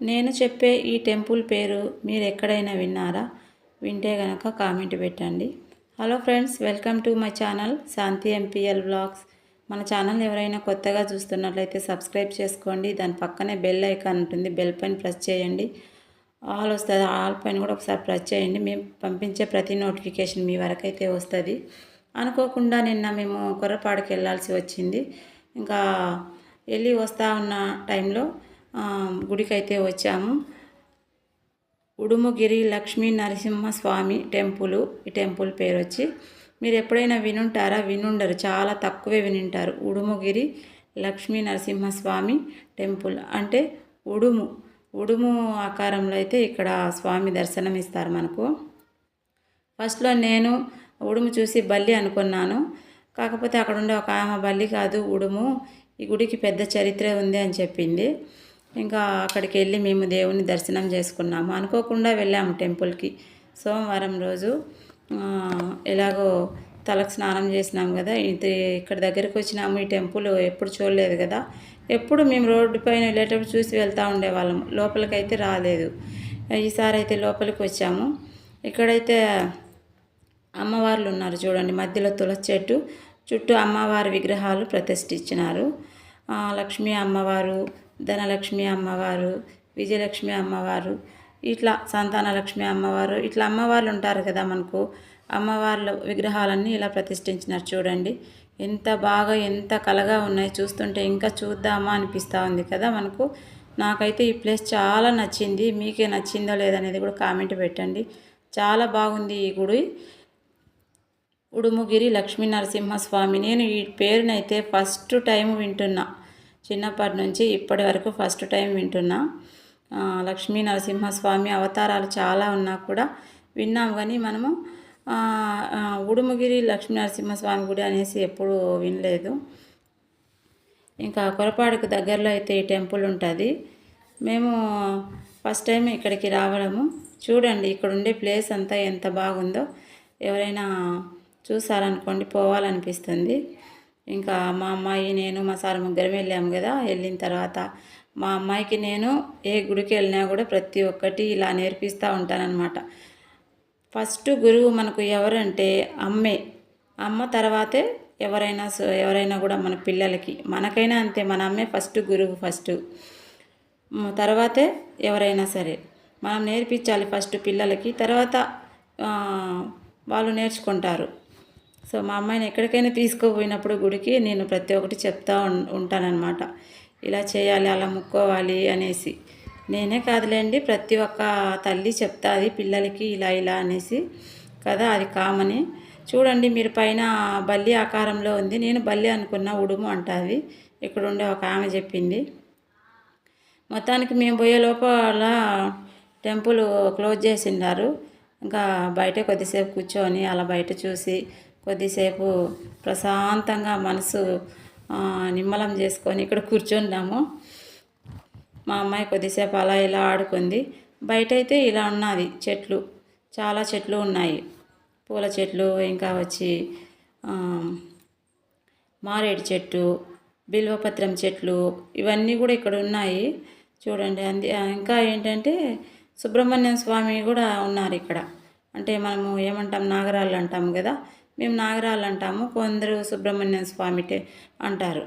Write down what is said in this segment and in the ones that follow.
నేను చెప్పే ఈ టెంపుల్ పేరు మీరు ఎక్కడైనా విన్నారా? వింటే గనక కామెంట్ పెట్టండి. Hello friends welcome to my channel Shanti MPL blogs. మన ఛానల్ ఎవరైనా కొత్తగా చూస్తున్నట్లయితే సబ్స్క్రైబ్ చేసుకోండి. దాని పక్కనే బెల్ ఐకాన్ ఉంటుంది బెల్ పైన ప్రెస్ చేయండి. ఆల్ వస్తుంది ఆల్ పైన కూడా ఒకసారి ప్రెస్ చేయండి. మేము పంపించే ప్రతి నోటిఫికేషన్ మీ వరకైతే వస్తుంది. అనుకోకుండా నిన్న మేము కొర్రపాడుకి వెళ్ళాల్సి వచ్చింది. ఇంకా వెళ్ళి వస్తూ ఉన్న టైంలో గుడికైతే వచ్చాము. ఉడుముగిరి లక్ష్మీ నరసింహస్వామి టెంపుల్ ఈ టెంపుల్ పేరు వచ్చి మీరు ఎప్పుడైనా వినుంటారా? వినుండరు. చాలా తక్కువే వినుంటారు. ఉడుముగిరి లక్ష్మీ నరసింహస్వామి టెంపుల్ అంటే ఉడుము. ఉడుము ఆకారంలో అయితే ఇక్కడ స్వామి దర్శనం ఇస్తారు మనకు. ఫస్ట్లో నేను ఉడుము చూసి బల్లి అనుకున్నాను. కాకపోతే అక్కడ ఉండే ఒక ఆమె బల్లి కాదు ఉడుము. ఈ గుడికి పెద్ద చరిత్ర ఉంది అని చెప్పింది. ఇంకా అక్కడికి వెళ్ళి మేము దేవుని దర్శనం చేసుకున్నాము. అనుకోకుండా వెళ్ళాము టెంపుల్కి. సోమవారం రోజు ఎలాగో తలకు స్నానం చేసినాం కదా. ఇది ఇక్కడ దగ్గరికి వచ్చినాము. ఈ టెంపుల్ ఎప్పుడు చూడలేదు కదా. ఎప్పుడు మేము రోడ్డు పైన వెళ్ళేటప్పుడు చూసి వెళ్తూ ఉండేవాళ్ళం. లోపలికైతే రాలేదు. ఈసారి అయితే లోపలికి వచ్చాము. ఇక్కడైతే అమ్మవార్లు ఉన్నారు చూడండి. మధ్యలో తులసి చెట్టు చుట్టూ అమ్మవారి విగ్రహాలు ప్రతిష్ఠించినారు. లక్ష్మీ అమ్మవారు ధనలక్ష్మి అమ్మవారు విజయలక్ష్మి అమ్మవారు ఇట్లా సంతానలక్ష్మి అమ్మవారు ఇట్లా అమ్మవార్లు ఉంటారు కదా మనకు. అమ్మవార్ల విగ్రహాలన్నీ ఇలా ప్రతిష్ఠించినారు చూడండి. ఎంత బాగా ఎంత కలగా ఉన్నాయి చూస్తుంటే ఇంకా చూద్దామా అనిపిస్తూ ఉంది కదా మనకు. నాకైతే ఈ ప్లేస్ చాలా నచ్చింది. మీకే నచ్చిందో లేదనేది కూడా కామెంట్ పెట్టండి. చాలా బాగుంది ఈ గుడి. ఉడుముగిరి లక్ష్మీ నరసింహస్వామి నేను ఈ పేరునైతే ఫస్ట్ టైం వింటున్నా. చిన్నప్పటి నుంచి ఇప్పటి వరకు ఫస్ట్ టైం వింటున్నా. లక్ష్మీ నరసింహస్వామి అవతారాలు చాలా ఉన్నా కూడా విన్నాం కానీ మనము ఉడుముగిరి లక్ష్మీ నరసింహస్వామి గుడి అనేసి ఎప్పుడూ వినలేదు. ఇంకా కొరపాడుకు దగ్గరలో అయితే ఈ టెంపుల్ ఉంటుంది. మేము ఫస్ట్ టైం ఇక్కడికి రావడము. చూడండి ఇక్కడ ఉండే ప్లేస్ అంతా ఎంత బాగుందో. ఎవరైనా చూసారనుకోండి పోవాలనిపిస్తుంది. ఇంకా మా అమ్మాయి నేను మా సార్ ముగ్గురం వెళ్ళాము కదా వెళ్ళిన తర్వాత. మా అమ్మాయికి నేను ఏ గుడికి వెళ్ళినా కూడా ప్రతి ఒక్కటి ఇలా నేర్పిస్తూ ఉంటానన్నమాట. ఫస్ట్ గురువు మనకు ఎవరంటే అమ్మే. అమ్మ తర్వాతే ఎవరైనా ఎవరైనా కూడా మన పిల్లలకి. మనకైనా అంతే మన అమ్మే ఫస్ట్ గురువు ఫస్ట్. తర్వాతే ఎవరైనా సరే. మనం నేర్పించాలి ఫస్ట్ పిల్లలకి. తర్వాత వాళ్ళు నేర్చుకుంటారు. సో మా అమ్మాయిని ఎక్కడికైనా తీసుకుపోయినప్పుడు గుడికి నేను ప్రతి ఒక్కటి చెప్తా ఉన్ ఉంటానన్నమాట. ఇలా చేయాలి అలా ముక్కోవాలి అనేసి. నేనే కాదులేండి ప్రతి ఒక్క తల్లి చెప్తాది పిల్లలకి ఇలా ఇలా అనేసి. కదా అది కామని. చూడండి మీరు పైన బల్లి ఆకారంలో ఉంది. నేను బల్లి అనుకున్న ఉడుము అంటుంది. ఇక్కడ ఉండే ఒక ఆమె చెప్పింది. మొత్తానికి మేము పోయే లోపల టెంపుల్ క్లోజ్ చేసిండారు. ఇంకా బయట కొద్దిసేపు కూర్చొని అలా బయట చూసి కొద్దిసేపు ప్రశాంతంగా మనసు నిమ్మలం చేసుకొని ఇక్కడ కూర్చున్నాము. మా అమ్మాయి కొద్దిసేపు అలా ఇలా ఆడుకుంది. బయట అయితే ఇలా ఉన్నది చెట్లు చాలా చెట్లు ఉన్నాయి. పూల చెట్లు ఇంకా వచ్చి మారేడు చెట్టు బిల్వపత్రం చెట్లు ఇవన్నీ కూడా ఇక్కడ ఉన్నాయి. చూడండి అంది ఇంకా ఏంటంటే సుబ్రహ్మణ్యం స్వామి కూడా ఉన్నారు ఇక్కడ. అంటే మనము ఏమంటాం నాగరాళ్ళు అంటాం కదా మేము నాగరాలు అంటాము కొందరు సుబ్రహ్మణ్యం స్వామి అంటారు.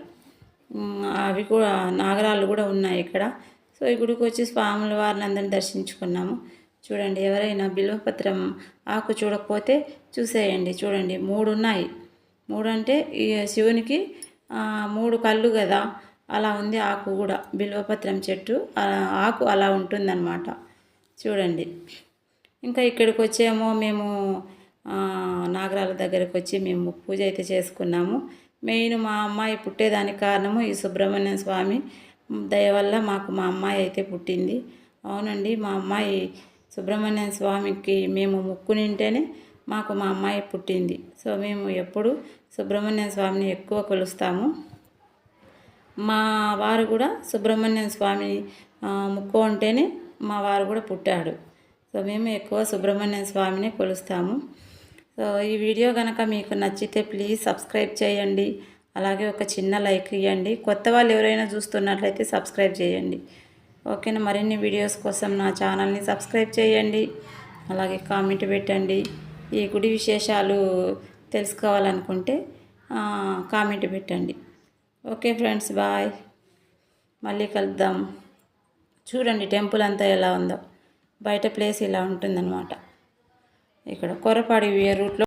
అవి కూడా నాగరాలు కూడా ఉన్నాయి ఇక్కడ. సో ఈ గుడికి వచ్చి స్వాముల వారిని అందరిని దర్శించుకున్నాము. చూడండి ఎవరైనా బిల్వపత్రం ఆకు చూడకపోతే చూసేయండి. చూడండి మూడు ఉన్నాయి. మూడు అంటే ఈ శివునికి మూడు కళ్ళు కదా అలా ఉంది ఆకు కూడా. బిల్వపత్రం చెట్టు ఆకు అలా ఉంటుందన్నమాట. చూడండి. ఇంకా ఇక్కడికి వచ్చేమో మేము నాగరాల దగ్గరికి వచ్చి మేము పూజ అయితే చేసుకున్నాము. మెయిన్ మా అమ్మాయి పుట్టేదానికి కారణము ఈ సుబ్రహ్మణ్య స్వామి దయ వల్ల మాకు మా అమ్మాయి అయితే పుట్టింది. అవునండి మా అమ్మాయి సుబ్రహ్మణ్య స్వామికి మేము ముక్కునింటేనే మాకు మా అమ్మాయి పుట్టింది. సో మేము ఎప్పుడు సుబ్రహ్మణ్య స్వామిని ఎక్కువ కొలుస్తాము. మా వారు కూడా సుబ్రహ్మణ్య స్వామిని ముక్కు ఉంటేనే మా వారు కూడా పుట్టాడు. సో మేము ఎక్కువ సుబ్రహ్మణ్య స్వామిని కొలుస్తాము. సో ఈ వీడియో కనుక మీకు నచ్చితే ప్లీజ్ సబ్స్క్రైబ్ చేయండి. అలాగే ఒక చిన్న లైక్ ఇవ్వండి కొత్త వాళ్ళు ఎవరైనా చూస్తున్నట్లయితే సబ్స్క్రైబ్ చేయండి. ఓకేనా? మరిన్ని వీడియోస్ కోసం నా ఛానల్ని సబ్స్క్రైబ్ చేయండి. అలాగే కామెంట్ పెట్టండి. ఈ గుడి విశేషాలు తెలుసుకోవాలనుకుంటే కామెంట్ పెట్టండి. Okay friends bye. మళ్ళీ కలుద్దాం. చూడండి టెంపుల్ అంతా ఎలా ఉందో. బయట ప్లేస్ ఇలా ఉంటుందన్నమాట. ఇక్కడ కొరపాడి రూట్లో